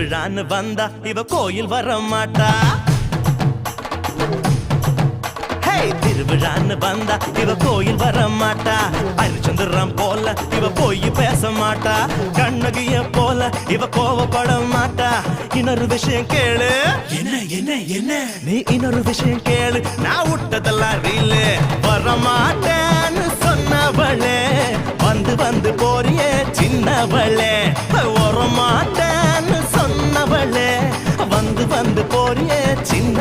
திருவிழான்னு வந்தா இவ கோயில் வர மாட்டா திருவிழான்னு வந்தா இவ கோயில் வர மாட்டா ஹரிச்சந்திரன் போல இவ போய் பேச மாட்டா கண்ணகிய போல இவ கோவப்பட மாட்டா இன்னொரு விஷயம் கேளு. என்ன என்ன என்ன? நீ இன்னொரு விஷயம் கேளு. நான் விட்டதெல்லாம் ரீலு வர மாட்டேன்னு சொன்னவளே. வந்து வந்து போறியே சின்னவளே. சின்ன